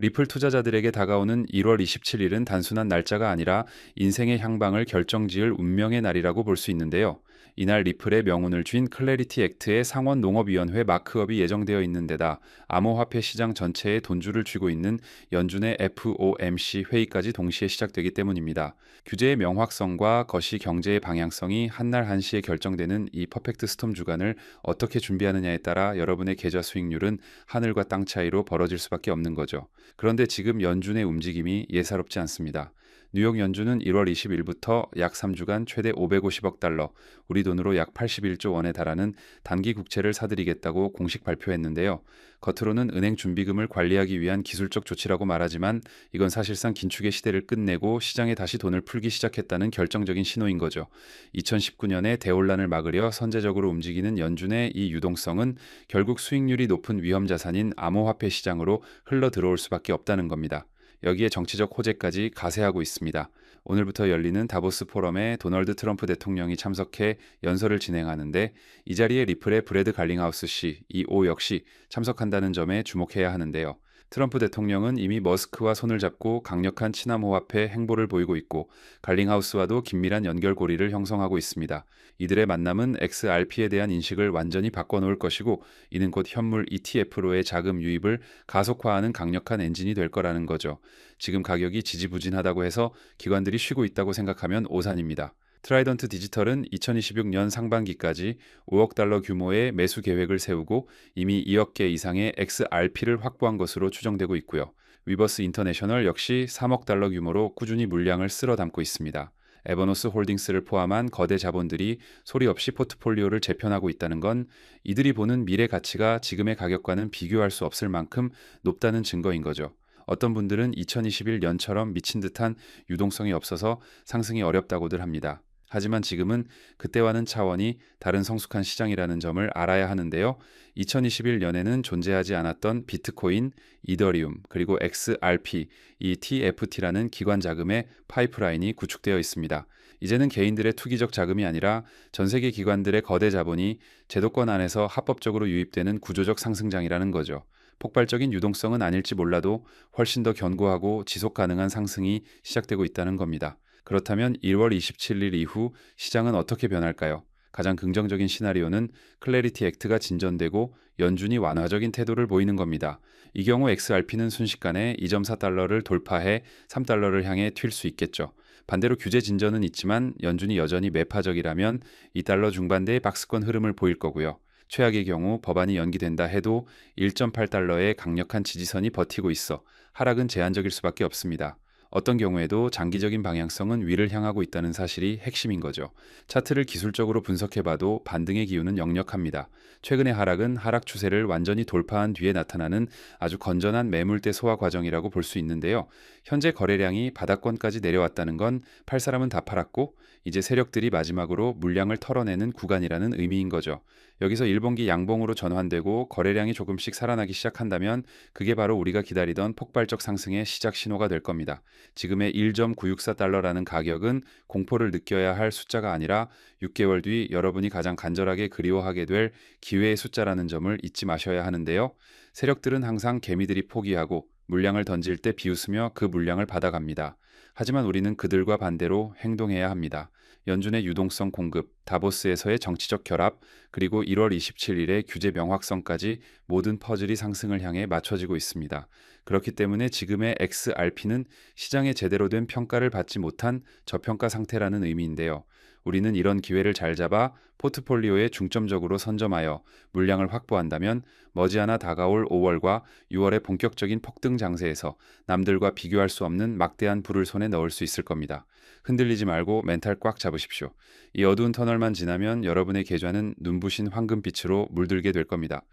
리플 투자자들에게 다가오는 1월 27일은 단순한 날짜가 아니라 인생의 향방을 결정지을 운명의 날이라고 볼 수 있는데요. 이날 리플의 명운을 쥔 클래리티 액트의 상원 농업위원회 마크업이 예정되어 있는 데다 암호화폐 시장 전체에 돈줄을 쥐고 있는 연준의 FOMC 회의까지 동시에 시작되기 때문입니다. 규제의 명확성과 거시 경제의 방향성이 한날 한시에 결정되는 이 퍼펙트 스톰 주간을 어떻게 준비하느냐에 따라 여러분의 계좌 수익률은 하늘과 땅 차이로 벌어질 수밖에 없는 거죠. 그런데 지금 연준의 움직임이 예사롭지 않습니다. 뉴욕 연준은 1월 20일부터 약 3주간 최대 550억 달러, 우리 돈으로 약 81조 원에 달하는 단기 국채를 사들이겠다고 공식 발표했는데요. 겉으로는 은행 준비금을 관리하기 위한 기술적 조치라고 말하지만 이건 사실상 긴축의 시대를 끝내고 시장에 다시 돈을 풀기 시작했다는 결정적인 신호인 거죠. 2019년에 대혼란을 막으려 선제적으로 움직이는 연준의 이 유동성은 결국 수익률이 높은 위험 자산인 암호화폐 시장으로 흘러 들어올 수밖에 없다는 겁니다. 여기에 정치적 호재까지 가세하고 있습니다. 오늘부터 열리는 다보스 포럼에 도널드 트럼프 대통령이 참석해 연설을 진행하는데 이 자리에 리플의 브래드 갈링하우스 씨, 이 오 역시 참석한다는 점에 주목해야 하는데요. 트럼프 대통령은 이미 머스크와 손을 잡고 강력한 친남호화폐 행보를 보이고 있고 갈링하우스와도 긴밀한 연결고리를 형성하고 있습니다. 이들의 만남은 XRP에 대한 인식을 완전히 바꿔놓을 것이고 이는 곧 현물 ETF로의 자금 유입을 가속화하는 강력한 엔진이 될 거라는 거죠. 지금 가격이 지지부진하다고 해서 기관들이 쉬고 있다고 생각하면 오산입니다. 트라이던트 디지털은 2026년 상반기까지 5억 달러 규모의 매수 계획을 세우고 이미 2억 개 이상의 XRP를 확보한 것으로 추정되고 있고요. 위버스 인터내셔널 역시 3억 달러 규모로 꾸준히 물량을 쓸어 담고 있습니다. 에버노스 홀딩스를 포함한 거대 자본들이 소리 없이 포트폴리오를 재편하고 있다는 건 이들이 보는 미래 가치가 지금의 가격과는 비교할 수 없을 만큼 높다는 증거인 거죠. 어떤 분들은 2021년처럼 미친 듯한 유동성이 없어서 상승이 어렵다고들 합니다. 하지만 지금은 그때와는 차원이 다른 성숙한 시장이라는 점을 알아야 하는데요. 2021년에는 존재하지 않았던 비트코인, 이더리움, 그리고 XRP, 이 TFT라는 기관 자금의 파이프라인이 구축되어 있습니다. 이제는 개인들의 투기적 자금이 아니라 전 세계 기관들의 거대 자본이 제도권 안에서 합법적으로 유입되는 구조적 상승장이라는 거죠. 폭발적인 유동성은 아닐지 몰라도 훨씬 더 견고하고 지속 가능한 상승이 시작되고 있다는 겁니다. 그렇다면 1월 27일 이후 시장은 어떻게 변할까요? 가장 긍정적인 시나리오는 클래리티 액트가 진전되고 연준이 완화적인 태도를 보이는 겁니다. 이 경우 XRP는 순식간에 2.4달러를 돌파해 3달러를 향해 튈 수 있겠죠. 반대로 규제 진전은 있지만 연준이 여전히 매파적이라면 2달러 중반대의 박스권 흐름을 보일 거고요. 최악의 경우 법안이 연기된다 해도 1.8달러의 강력한 지지선이 버티고 있어 하락은 제한적일 수밖에 없습니다. 어떤 경우에도 장기적인 방향성은 위를 향하고 있다는 사실이 핵심인 거죠. 차트를 기술적으로 분석해봐도 반등의 기운은 역력합니다. 최근의 하락은 하락 추세를 완전히 돌파한 뒤에 나타나는 아주 건전한 매물대 소화 과정이라고 볼 수 있는데요. 현재 거래량이 바닥권까지 내려왔다는 건 팔 사람은 다 팔았고 이제 세력들이 마지막으로 물량을 털어내는 구간이라는 의미인 거죠. 여기서 1분기 양봉으로 전환되고 거래량이 조금씩 살아나기 시작한다면 그게 바로 우리가 기다리던 폭발적 상승의 시작 신호가 될 겁니다. 지금의 1.964달러라는 가격은 공포를 느껴야 할 숫자가 아니라 6개월 뒤 여러분이 가장 간절하게 그리워하게 될 기회의 숫자라는 점을 잊지 마셔야 하는데요. 세력들은 항상 개미들이 포기하고 물량을 던질 때 비웃으며 그 물량을 받아갑니다. 하지만 우리는 그들과 반대로 행동해야 합니다. 연준의 유동성 공급, 다보스에서의 정치적 결합, 그리고 1월 27일의 규제 명확성까지 모든 퍼즐이 상승을 향해 맞춰지고 있습니다. 그렇기 때문에 지금의 XRP는 시장에 제대로 된 평가를 받지 못한 저평가 상태라는 의미인데요. 우리는 이런 기회를 잘 잡아 포트폴리오에 중점적으로 선점하여 물량을 확보한다면 머지않아 다가올 5월과 6월의 본격적인 폭등 장세에서 남들과 비교할 수 없는 막대한 불을 손에 넣을 수 있을 겁니다. 흔들리지 말고 멘탈 꽉 잡으십시오. 이 어두운 터널만 지나면 여러분의 계좌는 눈부신 황금빛으로 물들게 될 겁니다.